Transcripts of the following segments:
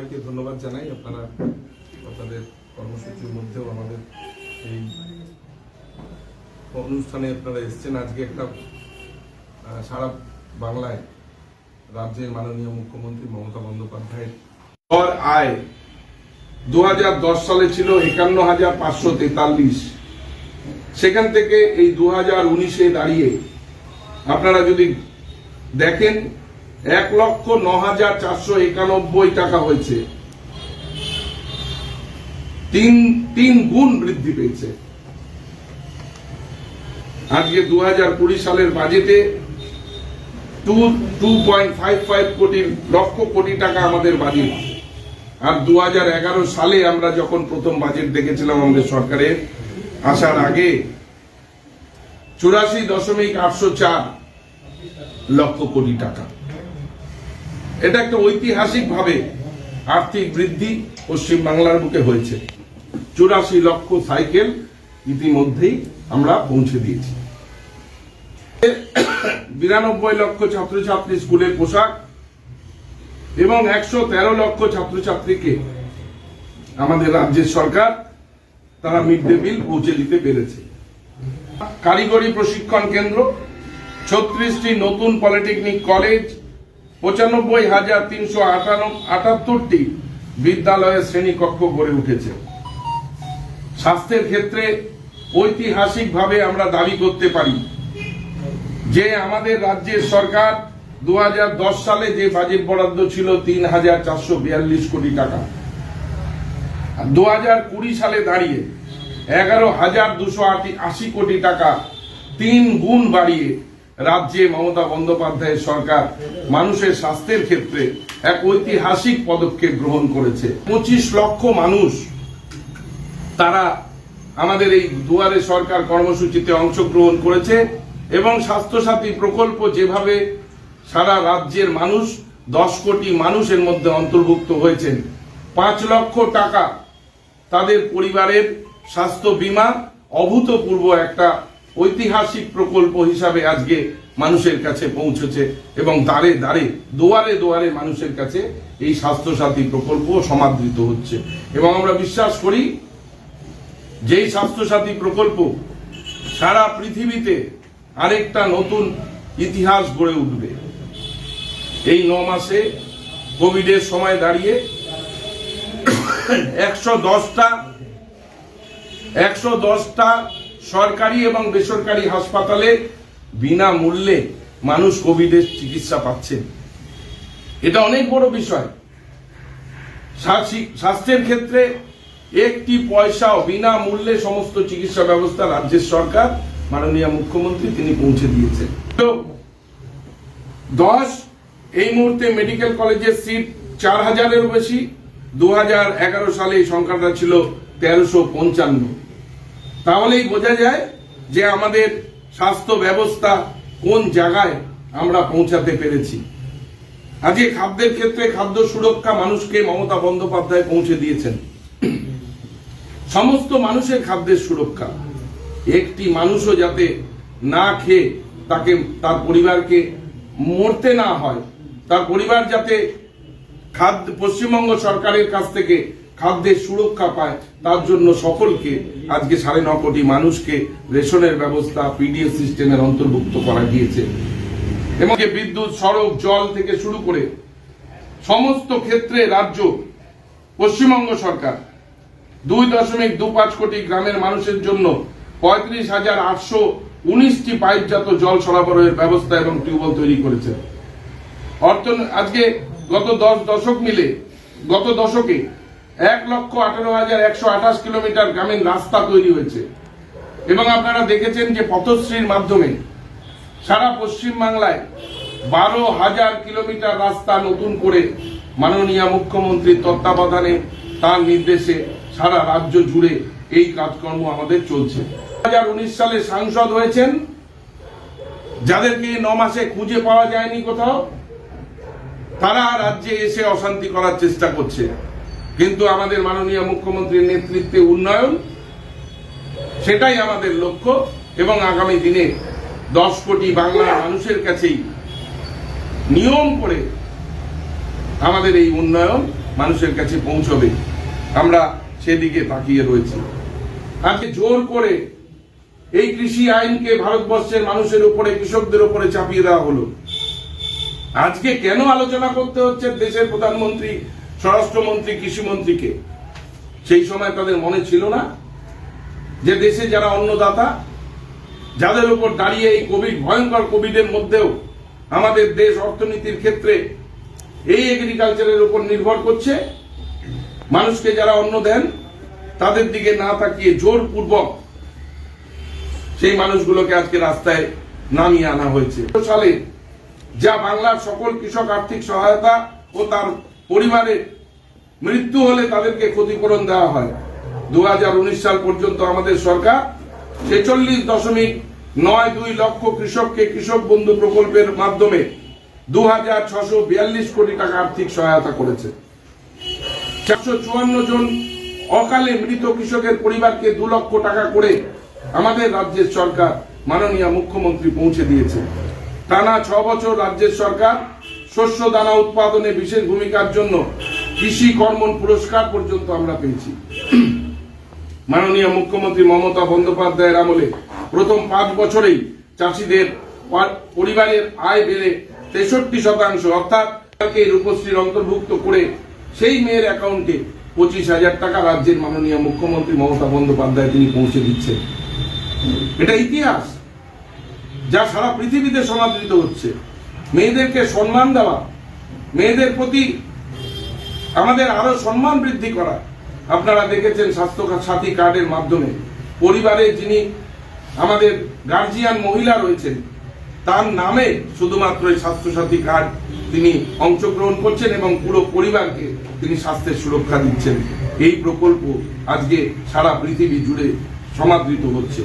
সবাইকে ধন্যবাদ জানাই। আপনারা আপনাদের কর্মসূচির মধ্যেও আমাদের এই অনুষ্ঠানে আপনারা এসেছেন। আজকে একটা সারা বাংলায় রাজ্যের মাননীয় মুখ্যমন্ত্রী মমতা বন্দ্যোপাধ্যায়ের গড় আয় দু হাজার দশ সালে ছিল একান্ন হাজার পাঁচশো তেতাল্লিশ। সেখান থেকে এই দু হাজার দাঁড়িয়ে আপনারা যদি দেখেন এক লক্ষ ন হাজার চারশো একানব্বই টাকা হয়েছে। তিন তিন গুণ বৃদ্ধি পেয়েছে। আজকে দু হাজার কুড়ি সালের বাজেটে two two point five five crore, lakh crore টাকা আমাদের বাজেট। আর দু এগারো সালে আমরা যখন প্রথম বাজেট দেখেছিলাম আমাদের সরকারের, আসার আগে চুরাশি দশমিক আটশো চার লক্ষ কোটি টাকা। এটা একটা ঐতিহাসিক ভাবে আর্থিক বৃদ্ধি পশ্চিম বাংলার বুকে হয়েছে। চুরাশি লক্ষ সাইকেল ইতিমধ্যেই আমরা পৌঁছে দিয়েছি। বিরানব্বই লক্ষ ছাত্রছাত্রী স্কুলের পোশাক এবং একশো তেরো লক্ষ ছাত্রছাত্রীকে আমাদের রাজ্যের সরকার তারা মিড ডে মিল পৌঁছে দিতে পেরেছে। কারিগরি প্রশিক্ষণ কেন্দ্র, ছত্রিশটি নতুন পলিটেকনিক কলেজ পঁচানব্বই হাজার তিনশো আটাত্তরটি বিদ্যালয়ের শ্রেণীকক্ষ গড়ে উঠেছে। স্বাস্থ্যের ক্ষেত্রে ঐতিহাসিকভাবে আমরা দাবি করতে পারি যে আমাদের রাজ্যের সরকার দু হাজার দশ সালে যে বাজেট বরাদ্দ ছিল তিন হাজার চারশো বিয়াল্লিশ কোটি টাকা। দু হাজার কুড়ি সালে দাঁড়িয়ে এগারো হাজার দুশো আশি কোটি টাকা তিন গুণ বাড়িয়ে রাজ্যে মমতা বন্দ্যোপাধ্যায়ের সরকার মানুষের স্বাস্থ্যের ক্ষেত্রে এক ঐতিহাসিক পদক্ষেপ গ্রহণ করেছে। পঁচিশ লক্ষ মানুষ তারা আমাদের এই দুয়ারে সরকার কর্মসূচিতে অংশগ্রহণ করেছে এবং স্বাস্থ্যসাথী প্রকল্প যেভাবে সারা রাজ্যের মানুষ, দশ কোটি মানুষের মধ্যে অন্তর্ভুক্ত হয়েছেন, পাঁচ লক্ষ টাকা তাদের পরিবারের স্বাস্থ্য বীমা অভূতপূর্ব একটা ঐতিহাসিক প্রকল্প হিসাবে আজকে মানুষের কাছে পৌঁছেছে এবং দাঁড়ে দাঁড়ে দোয়ারে দোয়ারে মানুষের কাছে এই স্বাস্থ্যসাথী প্রকল্প সমাদৃত হচ্ছে। এবং আমরা বিশ্বাস করি, যেই স্বাস্থ্যসাথী প্রকল্প সারা পৃথিবীতে আরেকটা নতুন ইতিহাস গড়ে উঠবে, এই ন মাসে কোভিডের সময় দাঁড়িয়ে একশো দশটা একশো দশটা সরকারি এবং বেসরকারি হাসপাতালে বিনামূল্যে মানুষ কোভিডের চিকিৎসা পাচ্ছেন এটা অনেক বড় বিষয়। স্বাস্থ্যের ক্ষেত্রে একটি পয়সাও বিনামূল্যে সমস্ত চিকিৎসা ব্যবস্থা রাজ্যের সরকার, মাননীয় মুখ্যমন্ত্রী তিনি পৌঁছে দিয়েছেন। তো দশ, এই মুহূর্তে মেডিকেল কলেজের সিট চার হাজারেরও বেশি। দু হাজার এগারো সালে এই সংখ্যাটা ছিল তেরোশো পঞ্চান্ন। তাহলেই বোঝা যায় যে আমাদের স্বাস্থ্য ব্যবস্থা কোন জায়গায় আমরা পৌঁছাতে পেরেছি। আজকে খাদ্যের ক্ষেত্রে খাদ্য সুরক্ষা মানুষকে মমতা বন্দ্যোপাধ্যায় পৌঁছে দিয়েছেন। সমস্ত মানুষের খাদ্যের সুরক্ষা। একটি মানুষও যাতে না খেয়ে তাকে, তার পরিবারকে মরতে না হয়, তার পরিবার যাতে খাদ্য, পশ্চিমবঙ্গ সরকারের কাছ থেকে খাদ্যের সুরক্ষা পায়, তার জন্য সকলকে আজকে সাড়ে ন কোটি মানুষকে রেশনের ব্যবস্থা পিডিএস সিস্টেমের অন্তর্ভুক্ত করা গিয়েছে। এবং বিদ্যুৎ, সড়ক, জল থেকে শুরু করে সমস্ত ক্ষেত্রে রাজ্য, পশ্চিমবঙ্গ সরকার, দুই দশমিক দু পাঁচ কোটি গ্রামের মানুষের জন্য পঁয়ত্রিশ হাজার আটশো উনিশটি পাইপজাত জল সরবরাহের ব্যবস্থা এবং টিউবওয়েল তৈরি করেছে অর্থ আজকে গত দশ দশক মিলে, গত দশকে এক লক্ষ আঠারো হাজার একশো আঠাশ কিলোমিটার গ্রামীণ রাস্তা তৈরি হয়েছে। এবং আপনারা দেখেছেন যে পথশ্রীর মাধ্যমে সারা পশ্চিম বাংলায় বারো হাজার কিলোমিটার রাস্তা নতুন করে মাননীয় মুখ্যমন্ত্রীর তত্ত্বাবধানে তার নির্দেশে সারা রাজ্য জুড়ে এই কাজকর্ম আমাদের চলছে। দু হাজার উনিশ সালে সাংসদ হয়েছেন। যাদেরকে ন মাসে খুঁজে পাওয়া যায়নি কোথাও, তারা রাজ্যে এসে অশান্তি করার চেষ্টা করছে। কিন্তু আমাদের মাননীয় মুখ্যমন্ত্রীর নেতৃত্বে উন্নয়ন, সেটাই আমাদের লক্ষ্য এবং আগামী দিনে দশ কোটি বাংলার মানুষের কাছেই নিয়ম করে আমাদের এই উন্নয়ন মানুষের কাছে পৌঁছবে। আমরা সেদিকে তাকিয়ে রয়েছি। আজকে জোর করে এই কৃষি আইনকে ভারতবর্ষের মানুষের উপরে, কৃষকদের উপরে চাপিয়ে দেওয়া হলো। আজকে কেন আলোচনা করতে হচ্ছে দেশের প্রধানমন্ত্রী স্বরাষ্ট্রমন্ত্রী, কৃষিমন্ত্রীকে। সেই সময় তাদের মনে ছিল না যে দেশে যারা অন্নদাতা, যাদের উপর দাঁড়িয়ে এই কোভিড, ভয়ঙ্কর কোভিডের মধ্যেও আমাদের দেশ অর্থনীতির ক্ষেত্রে এই এগ্রিকালচারের উপর নির্ভর করছে, মানুষকে যারা অন্ন দেন, তাদের দিকে না তাকিয়ে জোরপূর্বক সেই মানুষগুলোকে আজকে রাস্তায় নামিয়ে আনা হয়েছে। সালে যা বাংলার সকল কৃষক আর্থিক সহায়তা ও তার পরিবারের মৃত্যু হলে তাদেরকে ক্ষতিপূরণ দেওয়া হয়। দু হাজার উনিশ সাল পর্যন্ত আমাদের সরকার ছেচল্লিশ দশমিক নয় দুই লক্ষ কৃষককে কৃষক বন্ধু প্রকল্পের মাধ্যমে দু হাজার ছশো বিয়াল্লিশ কোটি টাকা আর্থিক সহায়তা করেছে। চারশো চুয়ান্ন জন অকালে মৃত কৃষকের পরিবারকে দু লক্ষ টাকা করে আমাদের রাজ্যের সরকার মাননীয় মুখ্যমন্ত্রী পৌঁছে দিয়েছে। টানা ছ বছর রাজ্যের সরকার শস্য দানা উৎপাদনে বিশেষ ভূমিকার জন্য কৃষি কর্মণ পুরস্কার পর্যন্ত আমরা পেয়েছি। মাননীয় মুখ্যমন্ত্রী মমতা বন্দ্যোপাধ্যায়ের আমলে প্রথম পাঁচ বছরেই চাষিদের পরিবারের আয় বেড়ে তেষট্টি শতাংশ, অর্থাৎ তাকে রূপশ্রীর অন্তর্ভুক্ত করে সেই মেয়ের অ্যাকাউন্টে পঁচিশ হাজার টাকা রাজ্যের মাননীয় মুখ্যমন্ত্রী মমতা বন্দ্যোপাধ্যায় তিনি পৌঁছে দিচ্ছেন। এটা ইতিহাস, যা সারা পৃথিবীতে সমাদৃত হচ্ছে। মেয়েদেরকে সম্মান দেওয়া, মেয়েদের প্রতি আমাদের আরও সম্মান বৃদ্ধি করা। আপনারা দেখেছেন স্বাস্থ্য সাথী কার্ডের মাধ্যমে পরিবারে যিনি আমাদের গার্জিয়ান মহিলা রয়েছেন, তার নামে শুধুমাত্র এই স্বাস্থ্যসাথী কার্ড তিনি অংশগ্রহণ করছেন এবং পুরো পরিবারকে তিনি স্বাস্থ্যের সুরক্ষা দিচ্ছেন। এই প্রকল্প আজকে সারা পৃথিবী জুড়ে সমাদৃত হচ্ছে।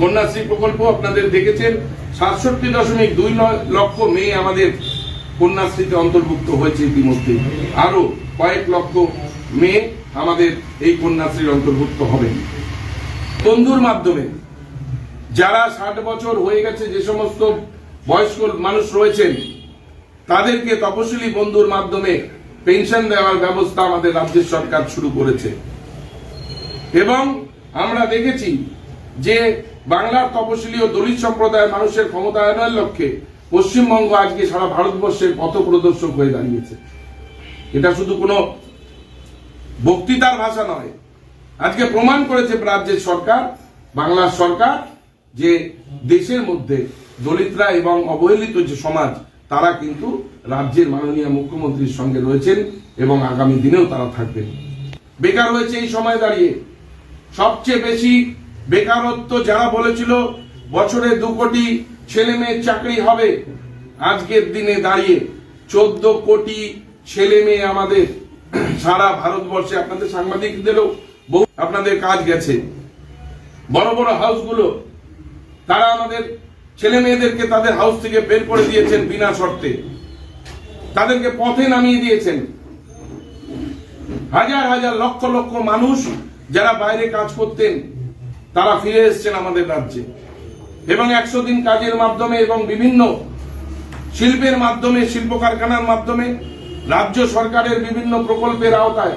কন্যাশ্রী প্রকল্প আপনাদের দেখেছেন সাতষট্টি দশমিক দুই লক্ষ মেয়ে আমাদের কন্যাশ্রীতে অন্তর্ভুক্ত হয়েছে ইতিমধ্যে। আরও কয়েক লক্ষ মেয়ে আমাদের এই কন্যাশ্রীর অন্তর্ভুক্ত হবে। বন্ধুর মাধ্যমে যারা ষাট বছর হয়ে গেছে যে সমস্ত বয়স্ক মানুষ রয়েছেন, তাদেরকে তপশিলি বন্ধুর মাধ্যমে পেনশন দেওয়ার ব্যবস্থা আমাদের রাজ্যের সরকার শুরু করেছে। এবং আমরা দেখেছি যে বাংলার তপশিলি ও দলিত সম্প্রদায়ের মানুষের ক্ষমতায়নের লক্ষ্যে পশ্চিমবঙ্গ আজকে সারা ভারতবর্ষের পথ প্রদর্শক হয়ে দাঁড়িয়েছে। এটা শুধু কোনো বক্তৃতার ভাষা নয়। আজকে প্রমাণ করেছে রাজ্যের সরকার, বাংলার সরকার, যে দেশের মধ্যে দলিতরা এবং অবহেলিত যে সমাজ, তারা কিন্তু রাজ্যের মাননীয় মুখ্যমন্ত্রীর সঙ্গে রয়েছেন এবং আগামী দিনেও তারা থাকবেন। বেকার হয়েছে এই সময় দাঁড়িয়ে। সবচেয়ে বেশি বেকারত্ব যারা বলেছিল, বছরে দু কোটি ছেলে মেয়ের চাকরি হবে, আজকের দিনে দাঁড়িয়ে চোদ্দ কোটি ছেলে মেয়ে আমাদের সারা ভারতবর্ষে, আপনাদের সাংবাদিকদেরও বহু আপনাদের কাজ গেছে। বড় বড় হাউসগুলো, তারা আমাদের ছেলে মেয়েদেরকে তাদের হাউস থেকে বের করে দিয়েছেন বিনা শর্তে। তাদেরকে পথে নামিয়ে দিয়েছেন। হাজার হাজার লক্ষ লক্ষ মানুষ যারা বাইরে কাজ করতেন তারা ফিরে এসেছেন আমাদের রাজ্যে। এবং একশো দিন কাজের মাধ্যমে এবং বিভিন্ন শিল্পের মাধ্যমে, শিল্প কারখানার মাধ্যমে রাজ্য সরকারের বিভিন্ন প্রকল্পের আওতায়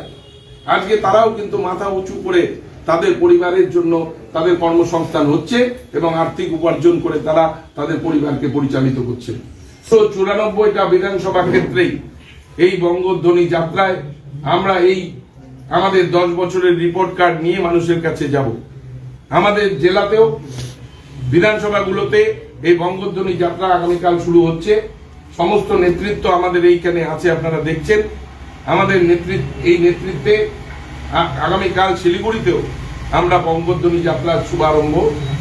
আজকে তারাও কিন্তু মাথা উঁচু করে তাদের পরিবারের জন্য তাদের কর্মসংস্থান হচ্ছে এবং আর্থিক উপার্জন করে তারা তাদের পরিবারকে পরিচালিত করছে। তো চুরানব্বইটা বিধানসভা ক্ষেত্রেই এই বঙ্গধ্বনি যাত্রায় আমরা এই আমাদের দশ বছরের রিপোর্ট কার্ড নিয়ে মানুষের কাছে যাব। আমাদের জেলাতেও বিধানসভাগুলোতে এই বঙ্গধ্বনি যাত্রা আগামীকাল শুরু হচ্ছে। সমস্ত নেতৃত্ব আমাদের এইখানে আছে, আপনারা দেখছেন। আমাদের নেতৃত্ব, এই নেতৃত্বে আগামীকাল শিলিগুড়িতেও আমরা বঙ্গধ্বনি যাত্রার শুভারম্ভ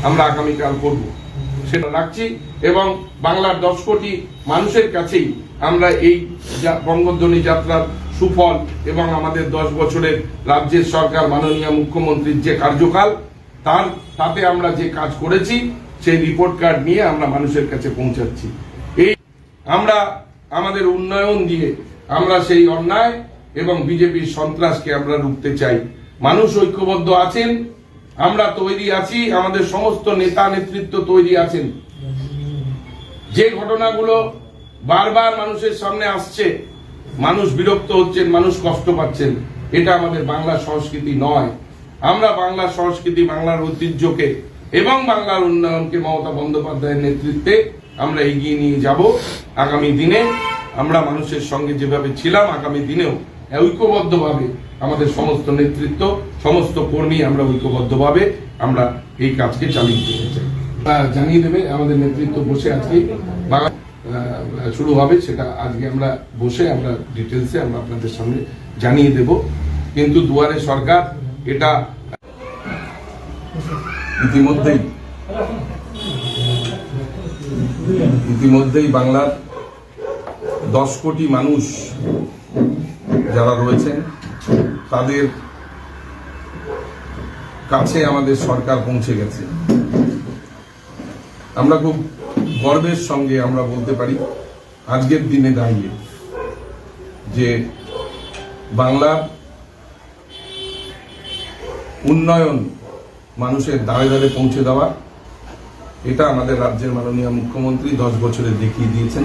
আমরা আগামীকাল করব। সেটা রাখছি এবং বাংলার দশ কোটি মানুষের কাছেই আমরা এই বঙ্গধ্বনি যাত্রার সুফল এবং আমাদের দশ বছরের রাজ্যের সরকার, মাননীয় মুখ্যমন্ত্রীর যে কার্যকাল তার, তাতে আমরা যে কাজ করেছি, সেই রিপোর্ট কার্ড নিয়ে আমরা মানুষের কাছে পৌঁছাচ্ছি। এই আমরা আমাদের উন্নয়ন দিয়ে আমরা সেই অন্যায় এবং বিজেপির সন্ত্রাসকে আমরা রুখতে চাই। মানুষ ঐক্যবদ্ধ আছেন, আমরা তৈরি আছি, আমাদের সমস্ত নেতা নেতৃত্ব তৈরি আছেন। যে ঘটনাগুলো বারবার মানুষের সামনে আসছে, মানুষ বিরক্ত হচ্ছেন, মানুষ কষ্ট পাচ্ছেন, এটা আমাদের বাংলা সংস্কৃতি নয়। আমরা বাংলার সংস্কৃতি, বাংলার ঐতিহ্যকে এবং বাংলার উন্নয়নকে মমতা বন্দ্যোপাধ্যায়ের নেতৃত্বে আমরা এগিয়ে নিয়ে যাব। আগামী দিনে আমরা মানুষের সঙ্গে যেভাবে ছিলাম, আগামী দিনেও ঐক্যবদ্ধভাবে আমাদের সমস্ত নেতৃত্ব, সমস্ত কর্মী আমরা ঐক্যবদ্ধভাবে আমরা এই কাজকে চালিয়ে যেতে চাই। জানিয়ে দেবে আমাদের নেতৃত্ব বসে আজকে। শুরু হবে সেটা আজকে আমরা বসে আমরা ডিটেলসে আমরা আপনাদের সামনে জানিয়ে দেব। কিন্তু দুয়ারে সরকার এটা ইতিমধ্যেই ইতিমধ্যেই বাংলার দশ কোটি মানুষ যারা রয়েছেন, তাদের কাছে আমাদের সরকার পৌঁছে গেছে। আমরা খুব গর্বের সঙ্গে আমরা বলতে পারি, আজকের দিনে দাঁড়িয়ে যে বাংলার উন্নয়ন মানুষের দাঁড়ে দাঁড়ে পৌঁছে দেওয়া, এটা আমাদের রাজ্যের মাননীয় মুখ্যমন্ত্রী দশ বছরে দেখিয়ে দিয়েছেন।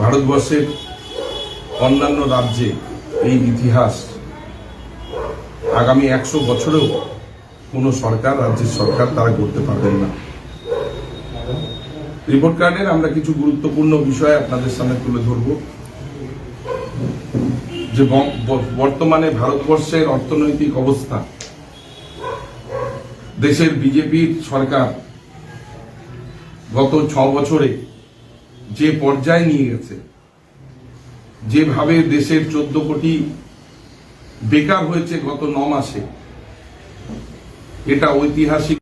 ভারতবর্ষের অন্যান্য রাজ্যে এই ইতিহাস আগামী একশো বছরেও কোনো সরকার, রাজ্যের সরকার তারা করতে পারবেন না। রিপোর্ট কার্ডের আমরা কিছু গুরুত্বপূর্ণ বিষয় আপনাদের সামনে তুলে ধরব। যে বর্তমানে ভারতবর্ষের অর্থনৈতিক অবস্থা দেশের বিজেপির সরকার গত ছ বছরে যে পর্যায়ে নিয়ে গেছে, যেভাবে দেশের চোদ্দ কোটি বেকার হয়েছে গত ন মাসে, এটা ঐতিহাসিক